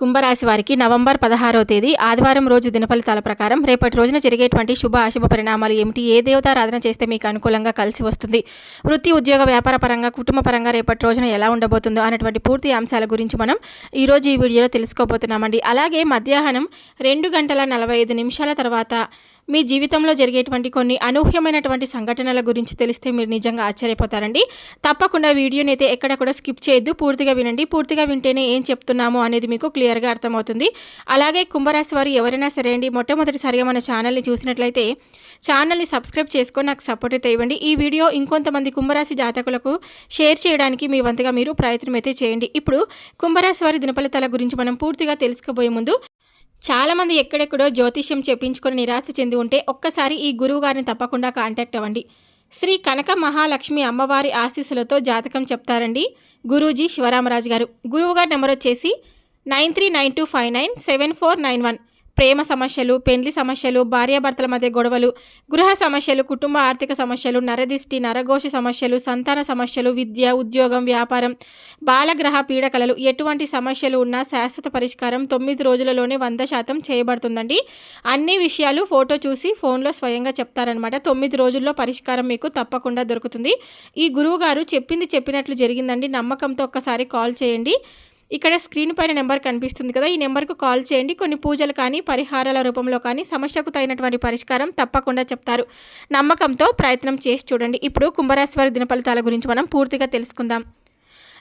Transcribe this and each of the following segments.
కుంభరాశి వారికి నవంబర్ పదహారవ తేదీ ఆదివారం రోజు దినఫలితాల ప్రకారం రేపటి రోజున జరిగేటువంటి శుభ అశుభ పరిణామాలు ఏమిటి? ఏ దేవతారాధన చేస్తే మీకు అనుకూలంగా కలిసి వస్తుంది? వృత్తి ఉద్యోగ వ్యాపార పరంగా కుటుంబ పరంగా రేపటి రోజున ఎలా ఉండబోతుందో అనేటువంటి పూర్తి అంశాల గురించి మనం ఈరోజు ఈ వీడియోలో తెలుసుకోబోతున్నామండి. అలాగే మధ్యాహ్నం రెండు గంటల నలభై ఐదు నిమిషాల తర్వాత మీ జీవితంలో జరిగేటువంటి కొన్ని అనూహ్యమైనటువంటి సంఘటనల గురించి తెలిస్తే మీరు నిజంగా ఆశ్చర్యపోతారండి. తప్పకుండా వీడియోని అయితే ఎక్కడ కూడా స్కిప్ చేయొద్దు. పూర్తిగా వినండి. పూర్తిగా వింటేనే ఏం చెప్తున్నాము అనేది మీకు క్లియర్గా అర్థమవుతుంది. అలాగే కుంభరాశి వారు ఎవరైనా సరే అండి మొట్టమొదటిసారిగా మన ఛానల్ని చూసినట్లయితే ఛానల్ని సబ్స్క్రైబ్ చేసుకొని నాకు సపోర్ట్ అయితే ఇవ్వండి. ఈ వీడియో ఇంకొంతమంది కుంభరాశి జాతకులకు షేర్ చేయడానికి మీ వంతుగా మీరు ప్రయత్నం అయితే చేయండి. ఇప్పుడు కుంభరాశి వారి దినఫలితాల గురించి మనం పూర్తిగా తెలుసుకోబోయే ముందు చాలామంది ఎక్కడెక్కడో జ్యోతిష్యం చెప్పించుకొని నిరాశ చెంది ఉంటే ఒక్కసారి ఈ గురువు గారిని తప్పకుండా కాంటాక్ట్ అవ్వండి. శ్రీ కనక మహాలక్ష్మి అమ్మవారి ఆశీస్సులతో జాతకం చెప్తారండి గురూజీ శివరామరాజు గారు. గురువు గారి నెంబర్ వచ్చేసి nine three nine two five nine seven four nine one. ప్రేమ సమస్యలు పెండ్లి సమస్యలు భార్యాభర్తల మధ్య గొడవలు గృహ సమస్యలు కుటుంబ ఆర్థిక సమస్యలు నరదిష్టి నరఘోష సమస్యలు సంతాన సమస్యలు విద్య ఉద్యోగం వ్యాపారం బాలగ్రహ పీడకలలు ఎటువంటి సమస్యలు ఉన్నా శాశ్వత పరిష్కారం తొమ్మిది రోజులలోనే వంద శాతం చేయబడుతుందండి. అన్ని విషయాలు ఫోటో చూసి ఫోన్లో స్వయంగా చెప్తారనమాట తొమ్మిది రోజుల్లో పరిష్కారం మీకు తప్పకుండా దొరుకుతుంది. ఈ గురువు గారు చెప్పింది చెప్పినట్లు జరిగిందండి. నమ్మకంతో ఒక్కసారి కాల్ చేయండి. ఇక్కడ స్క్రీన్ పైన నెంబర్ కనిపిస్తుంది కదా ఈ నెంబర్కు కాల్ చేయండి. కొన్ని పూజలు కానీ పరిహారాల రూపంలో కానీ సమస్యకు తగినటువంటి పరిష్కారం తప్పకుండా చెప్తారు. నమ్మకంతో ప్రయత్నం చేసి చూడండి. ఇప్పుడు కుంభరాశి వారి దినఫలితాల గురించి మనం పూర్తిగా తెలుసుకుందాం.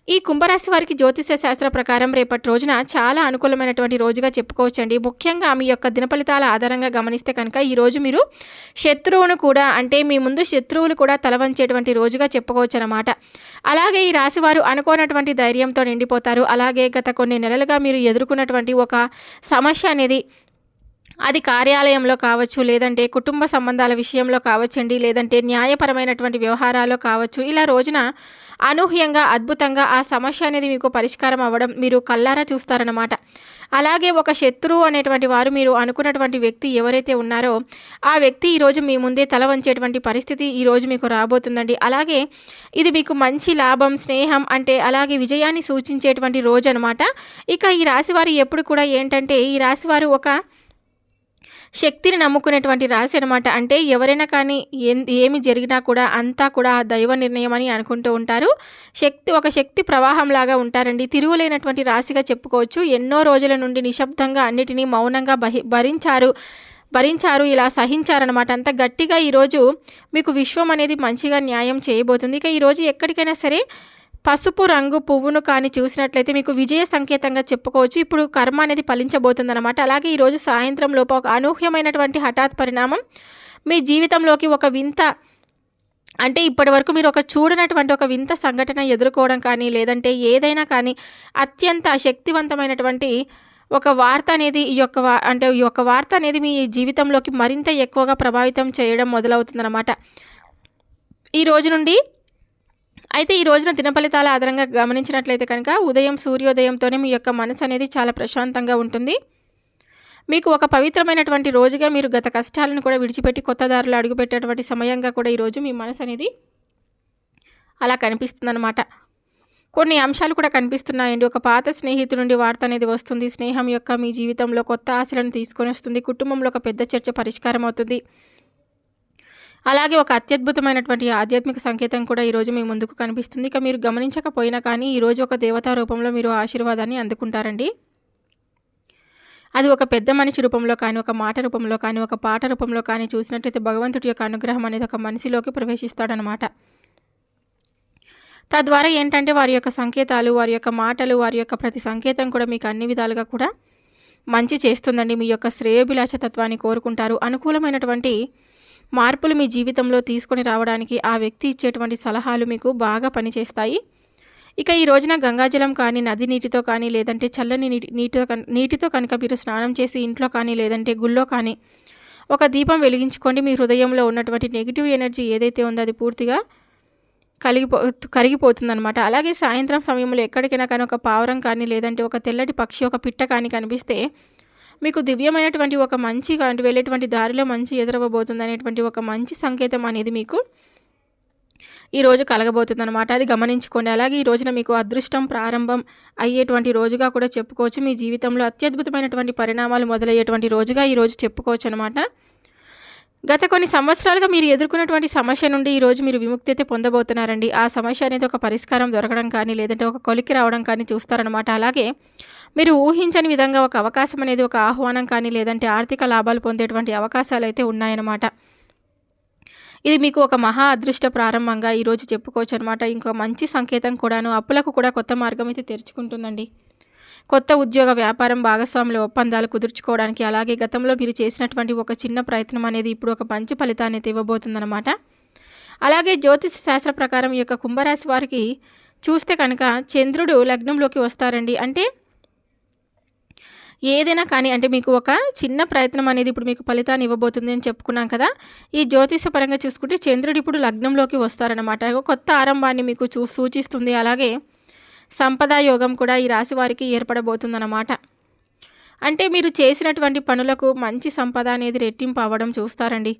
ఈ కుంభరాశి వారికి జ్యోతిష శాస్త్ర ప్రకారం రేపటి రోజున చాలా అనుకూలమైనటువంటి రోజుగా చెప్పుకోవచ్చండి. ముఖ్యంగా మీ యొక్క దినఫలితాల ఆధారంగా గమనిస్తే కనుక ఈరోజు మీరు శత్రువును కూడా అంటే మీ ముందు శత్రువులు కూడా తలవంచేటువంటి రోజుగా చెప్పుకోవచ్చు అనమాట అలాగే ఈ రాశి వారు అనుకోనటువంటి ధైర్యంతో నిండిపోతారు. అలాగే గత కొన్ని నెలలుగా మీరు ఎదుర్కొన్నటువంటి ఒక సమస్య అనేది అది కార్యాలయంలో కావచ్చు లేదంటే కుటుంబ సంబంధాల విషయంలో కావచ్చండి లేదంటే న్యాయపరమైనటువంటి వ్యవహారాల్లో కావచ్చు. ఇలా రోజున అనూహ్యంగా అద్భుతంగా ఆ సమస్య అనేది మీకు పరిష్కారం అవ్వడం మీరు కల్లారా చూస్తారనమాట అలాగే ఒక శత్రువు అనేటువంటి వారు మీరు అనుకున్నటువంటి వ్యక్తి ఎవరైతే ఉన్నారో ఆ వ్యక్తి ఈరోజు మీ ముందే తల వంచేటువంటి పరిస్థితి ఈరోజు మీకు రాబోతుందండి. అలాగే ఇది మీకు మంచి లాభం స్నేహం అంటే అలాగే విజయాన్ని సూచించేటువంటి రోజు అనమాట ఇక ఈ రాశివారు ఎప్పుడు కూడా ఏంటంటే ఈ రాశివారు ఒక శక్తిని నమ్ముకునేటువంటి రాశి అనమాట అంటే ఎవరైనా కానీ ఏమి జరిగినా కూడా అంతా కూడా ఆ దైవ నిర్ణయం అని అనుకుంటూ ఉంటారు. శక్తి ఒక శక్తి ప్రవాహం లాగా ఉంటారండి. తిరుగులేనటువంటి రాశిగా చెప్పుకోవచ్చు. ఎన్నో రోజుల నుండి నిశ్శబ్దంగా అన్నిటినీ మౌనంగా భరించారు భరించారు ఇలా సహించారనమాట అంత గట్టిగా ఈరోజు మీకు విశ్వం అనేది మంచిగా న్యాయం చేయబోతుంది. ఇక ఈరోజు ఎక్కడికైనా సరే పసుపు రంగు పువ్వును కానీ చూసినట్లయితే మీకు విజయ సంకేతంగా చెప్పుకోవచ్చు. ఇప్పుడు కర్మ అనేది ఫలించబోతుంది అనమాట అలాగే ఈరోజు సాయంత్రం లోపు ఒక అనూహ్యమైనటువంటి హఠాత్ పరిణామం. మీ జీవితంలోకి ఒక వింత అంటే ఇప్పటి వరకు మీరు ఒక చూడనటువంటి ఒక వింత సంఘటన ఎదుర్కోవడం కానీ లేదంటే ఏదైనా కానీ అత్యంత శక్తివంతమైనటువంటి ఒక వార్త అనేది ఈ యొక్క అంటే ఈ యొక్క వార్త అనేది మీ జీవితంలోకి మరింత ఎక్కువగా ప్రభావితం చేయడం మొదలవుతుందన్నమాట. ఈ రోజు నుండి అయితే ఈ రోజున దినఫలితాల ఆధారంగా గమనించినట్లయితే కనుక ఉదయం సూర్యోదయంతోనే మీ యొక్క మనసు అనేది చాలా ప్రశాంతంగా ఉంటుంది. మీకు ఒక పవిత్రమైనటువంటి రోజుగా మీరు గత కష్టాలను కూడా విడిచిపెట్టి కొత్త దారిలో అడుగుపెట్టేటువంటి సమయంగా కూడా ఈరోజు మీ మనసు అనేది అలా కనిపిస్తుందన్నమాట. కొన్ని అంశాలు కూడా కనిపిస్తున్నాయండి. ఒక పాత స్నేహితుడి నుండి వార్త అనేది వస్తుంది. స్నేహం యొక్క మీ జీవితంలో కొత్త ఆశలను తీసుకొని వస్తుంది. కుటుంబంలో ఒక పెద్ద చర్చ పరిష్కారం అవుతుంది. అలాగే ఒక అత్యద్భుతమైనటువంటి ఆధ్యాత్మిక సంకేతం కూడా ఈరోజు మీ ముందుకు కనిపిస్తుంది. ఇక మీరు గమనించకపోయినా కానీ ఈరోజు ఒక దేవతా రూపంలో మీరు ఆశీర్వాదాన్ని అందుకుంటారండి. అది ఒక పెద్ద మనిషి రూపంలో కానీ ఒక మాట రూపంలో కానీ ఒక పాట రూపంలో కానీ చూసినట్లయితే భగవంతుడి యొక్క అనుగ్రహం అనేది ఒక మనిషిలోకి ప్రవేశిస్తాడనమాట. తద్వారా ఏంటంటే వారి యొక్క సంకేతాలు వారి యొక్క మాటలు వారి యొక్క ప్రతి సంకేతం కూడా మీకు అన్ని విధాలుగా కూడా మంచి చేస్తుందండి. మీ యొక్క శ్రేయోభిలాష తత్వాన్ని కోరుకుంటారు. అనుకూలమైనటువంటి మార్పులు మీ జీవితంలో తీసుకొని రావడానికి ఆ వ్యక్తి ఇచ్చేటువంటి సలహాలు మీకు బాగా పనిచేస్తాయి. ఇక ఈ రోజున గంగాజలం కానీ నది నీటితో కానీ లేదంటే చల్లని నీటి నీటితో నీటితో కనుక మీరు స్నానం చేసి ఇంట్లో కానీ లేదంటే గుళ్ళో కానీ ఒక దీపం వెలిగించుకోండి. మీ హృదయంలో ఉన్నటువంటి నెగిటివ్ ఎనర్జీ ఏదైతే ఉందో అది పూర్తిగా కలిగిపో కరిగిపోతుందన్నమాట. అలాగే సాయంత్రం సమయంలో ఎక్కడికైనా కానీ ఒక పావురం కానీ లేదంటే ఒక తెల్లటి పక్షి ఒక పిట్ట కానీ కనిపిస్తే మీకు దివ్యమైనటువంటి ఒక మంచి వెళ్ళేటువంటి దారిలో మంచి ఎదురవ్వబోతుంది అనేటువంటి ఒక మంచి సంకేతం అనేది మీకు ఈ రోజు కలగబోతుంది అనమాట అది గమనించుకోండి. అలాగే ఈ రోజున మీకు అదృష్టం ప్రారంభం అయ్యేటువంటి రోజుగా కూడా చెప్పుకోవచ్చు. మీ జీవితంలో అత్యద్భుతమైనటువంటి పరిణామాలు మొదలయ్యేటువంటి రోజుగా ఈ రోజు చెప్పుకోవచ్చు అనమాట గత కొన్ని సంవత్సరాలుగా మీరు ఎదుర్కొన్నటువంటి సమస్య నుండి ఈరోజు మీరు విముక్తి అయితే పొందబోతున్నారండి. ఆ సమస్య అనేది ఒక పరిష్కారం దొరకడం కానీ లేదంటే ఒక కొలికి రావడం కానీ చూస్తారనమాట అలాగే మీరు ఊహించని విధంగా ఒక అవకాశం అనేది ఒక ఆహ్వానం కానీ లేదంటే ఆర్థిక లాభాలు పొందేటువంటి అవకాశాలు అయితే ఉన్నాయన్నమాట. ఇది మీకు ఒక మహా అదృష్ట ప్రారంభంగా ఈరోజు చెప్పుకోవచ్చు అనమాట ఇంకో మంచి సంకేతం కూడాను అప్పులకు కూడా కొత్త మార్గం అయితే తెరుచుకుంటుందండి. కొత్త ఉద్యోగ వ్యాపారం భాగస్వాముల ఒప్పందాలు కుదుర్చుకోవడానికి అలాగే గతంలో మీరు చేసినటువంటి ఒక చిన్న ప్రయత్నం అనేది ఇప్పుడు ఒక మంచి ఫలితాన్ని అయితే ఇవ్వబోతుందన్నమాట అలాగే జ్యోతిష శాస్త్ర ప్రకారం ఈ యొక్క కుంభరాశి వారికి చూస్తే కనుక చంద్రుడు లగ్నంలోకి వస్తారండి. అంటే ఏదైనా కానీ అంటే మీకు ఒక చిన్న ప్రయత్నం అనేది ఇప్పుడు మీకు ఫలితాన్ని ఇవ్వబోతుంది అని చెప్పుకున్నాం కదా. ఈ జ్యోతిష పరంగా చూసుకుంటే చంద్రుడు ఇప్పుడు లగ్నంలోకి వస్తారనమాట కొత్త ఆరంభాన్ని మీకు చూ సూచిస్తుంది. అలాగే సంపద యోగం కూడా ఈ రాశి వారికి ఏర్పడబోతుందన్నమాట. అంటే మీరు చేసినటువంటి పనులకు మంచి సంపద అనేది రెట్టింపు అవ్వడం చూస్తారండి.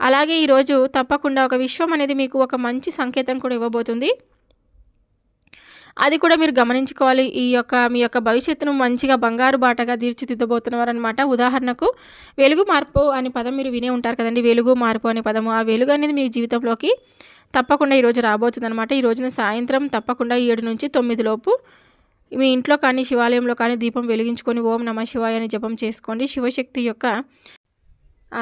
అలాగే ఈరోజు తప్పకుండా ఒక విశ్వం అనేది మీకు ఒక మంచి సంకేతం కూడా ఇవ్వబోతుంది. అది కూడా మీరు గమనించుకోవాలి. ఈ యొక్క మీ యొక్క భవిష్యత్తును మంచిగా బంగారు బాటగా తీర్చిదిద్దబోతున్నవారనమాట ఉదాహరణకు వెలుగు మార్పు అనే పదం మీరు వినే ఉంటారు కదండి. వెలుగు మార్పు అనే పదము. ఆ వెలుగు అనేది మీ జీవితంలోకి తప్పకుండా ఈరోజు రాబోతుంది అనమాట ఈ రోజున సాయంత్రం తప్పకుండా ఏడు నుంచి తొమ్మిది లోపు మీ ఇంట్లో కానీ శివాలయంలో కానీ దీపం వెలిగించుకొని ఓం నమ శివాయ అని జపం చేసుకోండి. శివశక్తి యొక్క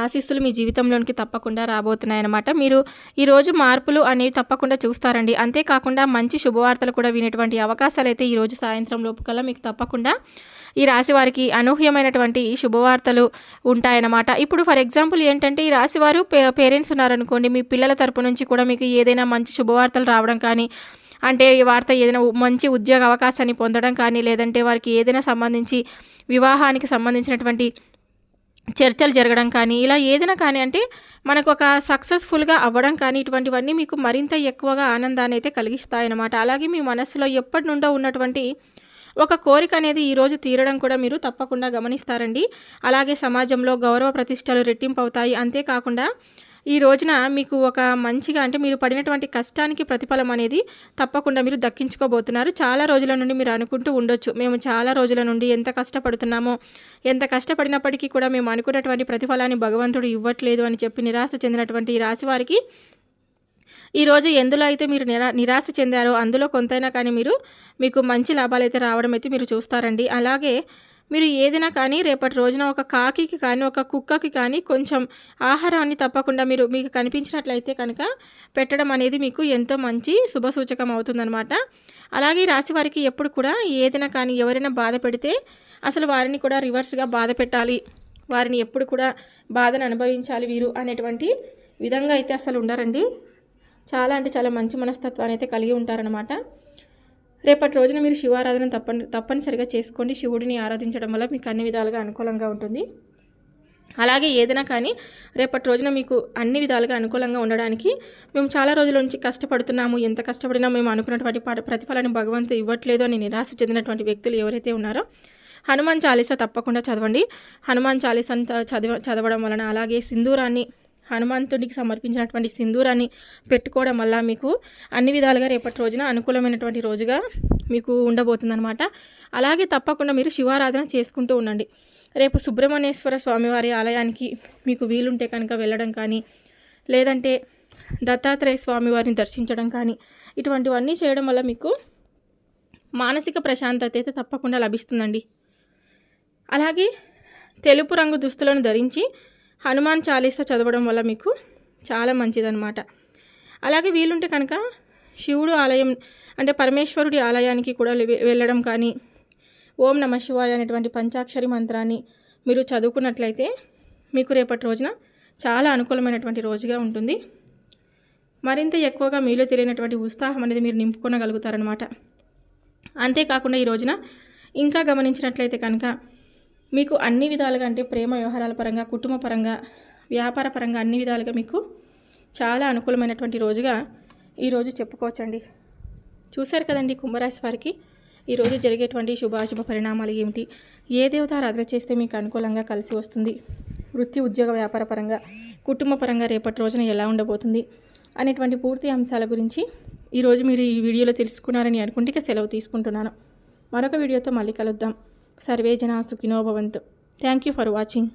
ఆశీస్సులు మీ జీవితంలోనికి తప్పకుండా రాబోతున్నాయన్నమాట. మీరు ఈరోజు మార్పులు అనేవి తప్పకుండా చూస్తారండి. అంతేకాకుండా మంచి శుభవార్తలు కూడా వినేటువంటి అవకాశాలు అయితే ఈరోజు సాయంత్రం లోపు కల్లా మీకు తప్పకుండా ఈ రాశి వారికి అనూహ్యమైనటువంటి శుభవార్తలు ఉంటాయన్నమాట. ఇప్పుడు ఫర్ ఎగ్జాంపుల్ ఏంటంటే ఈ రాశి వారు పేరెంట్స్ ఉన్నారనుకోండి మీ పిల్లల తరపు నుంచి కూడా మీకు ఏదైనా మంచి శుభవార్తలు రావడం కానీ అంటే ఈ వార్త ఏదైనా మంచి ఉద్యోగ అవకాశాన్ని పొందడం కానీ లేదంటే వారికి ఏదైనా సంబంధించి వివాహానికి సంబంధించినటువంటి చర్చలు జరగడం కానీ ఇలా ఏదైనా కానీ అంటే మనకు ఒక సక్సెస్ఫుల్గా అవ్వడం కానీ ఇటువంటివన్నీ మీకు మరింత ఎక్కువగా ఆనందాన్ని అయితే కలిగిస్తాయన్నమాట. అలాగే మీ మనసులో ఎప్పటి నుండో ఉన్నటువంటి ఒక కోరిక అనేది ఈరోజు తీరడం కూడా మీరు తప్పకుండా గమనిస్తారండి. అలాగే సమాజంలో గౌరవ ప్రతిష్టలు రెట్టింపు అవుతాయి అంతేకాకుండా ఈ రోజున మీకు ఒక మంచిగా అంటే మీరు పడినటువంటి కష్టానికి ప్రతిఫలం అనేది తప్పకుండా మీరు దక్కించుకోబోతున్నారు. చాలా రోజుల నుండి మీరు అనుకుంటూ ఉండొచ్చు. మేము చాలా రోజుల నుండి ఎంత కష్టపడుతున్నామో ఎంత కష్టపడినప్పటికీ కూడా మేము అనుకున్నటువంటి ప్రతిఫలాన్ని భగవంతుడు ఇవ్వట్లేదు అని చెప్పి నిరాశ చెందినటువంటి ఈ రాశి వారికి ఈరోజు ఎందులో అయితే మీరు నిరా నిరాశ చెందారో అందులో కొంతైనా కానీ మీరు మీకు మంచి లాభాలు అయితే రావడం అయితే మీరు చూస్తారండి. అలాగే మీరు ఏదైనా కానీ రేపటి రోజున ఒక కాకి కానీ ఒక కుక్కకి కానీ కొంచెం ఆహారాన్ని తప్పకుండా మీరు మీకు కనిపించినట్లయితే కనుక పెట్టడం అనేది మీకు ఎంతో మంచి శుభసూచకం అవుతుందనమాట అలాగే రాశి వారికి ఎప్పుడు కూడా ఏదైనా కానీ ఎవరైనా బాధ పెడితే అసలు వారిని కూడా రివర్స్గా బాధ పెట్టాలి. వారిని ఎప్పుడు కూడా బాధను అనుభవించాలి వీరు అనేటువంటి విధంగా అయితే అసలు ఉండరండి. చాలా అంటే చాలా మంచి మనస్తత్వాన్ని అయితే కలిగి ఉంటారనమాట రేపటి రోజున మీరు శివారాధన తప్పని తప్పనిసరిగా చేసుకోండి. శివుడిని ఆరాధించడం వల్ల మీకు అన్ని విధాలుగా అనుకూలంగా ఉంటుంది. అలాగే ఏదైనా కానీ రేపటి రోజున మీకు అన్ని విధాలుగా అనుకూలంగా ఉండడానికి మేము చాలా రోజుల నుంచి కష్టపడుతున్నాము. ఎంత కష్టపడినా మేము అనుకున్నటువంటి ప్రతిఫలాన్ని భగవంతుడు ఇవ్వట్లేదు అని నిరాశ చెందినటువంటి వ్యక్తులు ఎవరైతే ఉన్నారో హనుమాన్ చాలీసా తప్పకుండా చదవండి. హనుమాన్ చాలీసా చదవ చదవడం వలన అలాగే సింధూరాన్ని హనుమంతుడికి సమర్పించినటువంటి సింధూరాన్ని పెట్టుకోవడం వల్ల మీకు అన్ని విధాలుగా రేపటి రోజున అనుకూలమైనటువంటి రోజుగా మీకు ఉండబోతుందనమాట అలాగే తప్పకుండా మీరు శివారాధన చేసుకుంటూ ఉండండి. రేపు సుబ్రహ్మణ్యేశ్వర స్వామివారి ఆలయానికి మీకు వీలుంటే కనుక వెళ్ళడం కానీ లేదంటే దత్తాత్రేయ స్వామివారిని దర్శించడం కానీ ఇటువంటివన్నీ చేయడం వల్ల మీకు మానసిక ప్రశాంతత అయితే తప్పకుండా లభిస్తుందండి. అలాగే తెలుపు రంగు దుస్తులను ధరించి హనుమాన్ చాలీసా చదవడం వల్ల మీకు చాలా మంచిదన్నమాట. అలాగే వీలుంటే కనుక శివుడు ఆలయం అంటే పరమేశ్వరుడి ఆలయానికి కూడా వెళ్ళడం కానీ ఓం నమ శివాయ అనేటువంటి పంచాక్షరి మంత్రాన్ని మీరు చదువుకున్నట్లయితే మీకు రేపటి రోజున చాలా అనుకూలమైనటువంటి రోజుగా ఉంటుంది. మరింత ఎక్కువగా మీలో తెలియనటువంటి ఉత్సాహం అనేది మీరు నింపుకొనగలుగుతారనమాట అంతేకాకుండా ఈ రోజున ఇంకా గమనించినట్లయితే కనుక మీకు అన్ని విధాలుగా అంటే ప్రేమ వ్యవహారాల పరంగా కుటుంబ పరంగా వ్యాపార పరంగా అన్ని విధాలుగా మీకు చాలా అనుకూలమైనటువంటి రోజుగా ఈరోజు చెప్పుకోవచ్చండి. చూశారు కదండి కుంభరాశి వారికి ఈరోజు జరిగేటువంటి శుభాశుభ పరిణామాలు ఏమిటి? ఏ దేవత చేస్తే మీకు అనుకూలంగా కలిసి వస్తుంది? వృత్తి ఉద్యోగ వ్యాపార పరంగా కుటుంబ పరంగా రేపటి రోజున ఎలా ఉండబోతుంది? అనేటువంటి పూర్తి అంశాల గురించి ఈరోజు మీరు ఈ వీడియోలో తెలుసుకున్నారని అనుకుంటే సెలవు తీసుకుంటున్నాను. మరొక వీడియోతో మళ్ళీ కలుద్దాం. సర్వే జనా సుఖినో భవంతు. Thank you for watching